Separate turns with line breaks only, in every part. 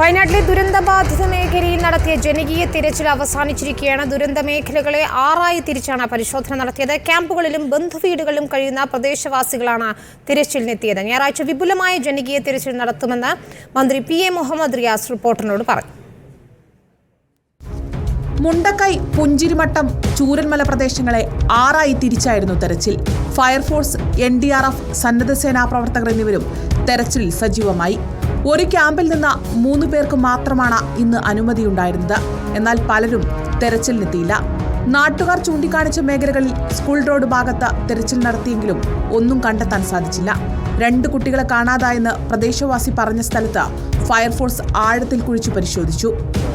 വയനാട്ടിലെ ദുരന്തബാധിത മേഖലയിൽ നടത്തിയ ജനകീയ തിരച്ചിൽ അവസാനിച്ചിരിക്കുകയാണ്. ദുരന്ത മേഖലകളെ ആറായി തിരിച്ചാണ് പരിശോധന നടത്തിയത്. ക്യാമ്പുകളിലും ബന്ധുവീടുകളിലും കഴിയുന്ന പ്രദേശവാസികളാണ് തിരച്ചിലിനെത്തിയത്. ഞായറാഴ്ച വിപുലമായ ജനകീയ തിരച്ചിൽ നടത്തുമെന്ന് മന്ത്രി പി എ മുഹമ്മദ് റിയാസ് റിപ്പോർട്ടറിനോട് പറഞ്ഞു.
മുണ്ടക്കൈ പുഞ്ചിരിമട്ടം ചൂരന്മല പ്രദേശങ്ങളെ ആറായി തിരിച്ചായിരുന്നു തെരച്ചിൽ. Fire force N D R F സന്നദ്ധ സേനാ പ്രവർത്തകർ എന്നിവരും തെരച്ചിലിൽ സജീവമായി. ഒരു ക്യാമ്പിൽ നിന്ന് മൂന്ന് പേർക്ക് മാത്രമാണ് ഇന്ന് അനുമതി ഉണ്ടായിരുന്നത് എന്നാൽ പലരും തെരച്ചിലിനെത്തിയില്ല. നാട്ടുകാർ ചൂണ്ടിക്കാണിച്ച മേഖലകളിൽ സ്കൂൾ റോഡ് ഭാഗത്ത് തെരച്ചിൽ നടത്തിയെങ്കിലും ഒന്നും കണ്ടെത്താൻ സാധിച്ചില്ല. രണ്ട് കുട്ടികളെ കാണാതായെന്ന് പ്രദേശവാസി പറഞ്ഞ സ്ഥലത്ത് ഫയർഫോഴ്സ് ആഴത്തിൽ കുഴിച്ചു പരിശോധിച്ചു.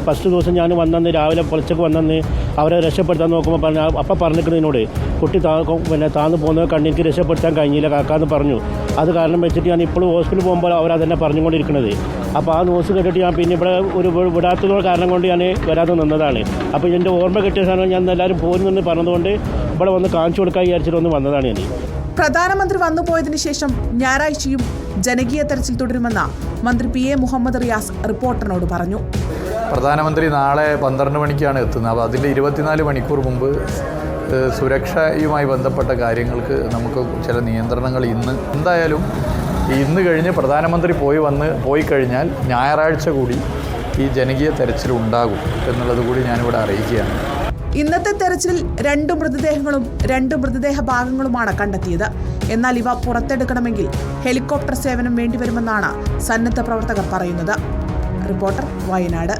ഫസ്റ്റ് ദിവസം ഞാൻ വന്നെന്ന് രാവിലെ പൊളിച്ചൊക്കെ വന്നെന്ന് അവരെ രക്ഷപ്പെടുത്താൻ നോക്കുമ്പോൾ പറഞ്ഞു അപ്പം പറഞ്ഞിരിക്കുന്നതിനോട് കുട്ടി താ പിന്നെ താന്ന് പോകുന്നത് കണ്ണിക്ക് രക്ഷപ്പെടുത്താൻ കഴിഞ്ഞില്ല കാക്കാന്ന് പറഞ്ഞു. അത് കാരണം വെച്ചിട്ട് ഞാൻ ഇപ്പോഴും ഹോസ്പിറ്റലിൽ പോകുമ്പോൾ അവർ അതന്നെ പറഞ്ഞുകൊണ്ടിരിക്കുന്നത്. അപ്പോൾ ആ ന്യൂസ് കേട്ടിട്ട് ഞാൻ പിന്നെ ഇവിടെ ഒരു വിടാത്തത് കാരണം കൊണ്ട് ഞാൻ വരാതെ നിന്നതാണ്. അപ്പോൾ എന്റെ ഓർമ്മ കിട്ടിയ സാധനം ഞാൻ എല്ലാവരും പോരുന്നെന്ന് പറഞ്ഞതുകൊണ്ട് ഇവിടെ വന്ന് കാണിച്ചു കൊടുക്കാൻ വിചാരിച്ചിട്ട് ഒന്ന് വന്നതാണ് ഞാൻ.
പ്രധാനമന്ത്രി വന്നുപോയതിനു ശേഷം ഞായറാഴ്ചയും ജനകീയ തെരച്ചിൽ തുടരുമെന്ന് മന്ത്രി പി എ മുഹമ്മദ് റിയാസ് റിപ്പോർട്ടറിനോട് പറഞ്ഞു.
പ്രധാനമന്ത്രി നാളെ പന്ത്രണ്ട് മണിക്കാണ് എത്തുന്നത്. അപ്പോൾ അതിൽ ഇരുപത്തിനാല് മണിക്കൂർ മുമ്പ് സുരക്ഷയുമായി ബന്ധപ്പെട്ട കാര്യങ്ങൾക്ക് നമുക്ക് ചില നിയന്ത്രണങ്ങൾ ഇന്ന് എന്തായാലും ഇന്ന് കഴിഞ്ഞ് പ്രധാനമന്ത്രി പോയി വന്ന് പോയി കഴിഞ്ഞാൽ ഞായറാഴ്ച കൂടി ഈ ജനകീയ തെരച്ചിൽ ഉണ്ടാകും എന്നുള്ളത് കൂടി ഞാനിവിടെ അറിയിക്കുകയാണ്.
ഇന്നത്തെ തെരച്ചിലിൽ രണ്ട് മൃതദേഹങ്ങളും രണ്ട് മൃതദേഹ ഭാഗങ്ങളുമാണ് കണ്ടെത്തിയത്. എന്നാൽ ഇവ പുറത്തെടുക്കണമെങ്കിൽ ഹെലികോപ്റ്റർ സേവനം വേണ്ടിവരുമെന്നാണ് സന്നദ്ധ പ്രവർത്തകർ പറയുന്നത്. റിപ്പോർട്ടർ വയനാട്.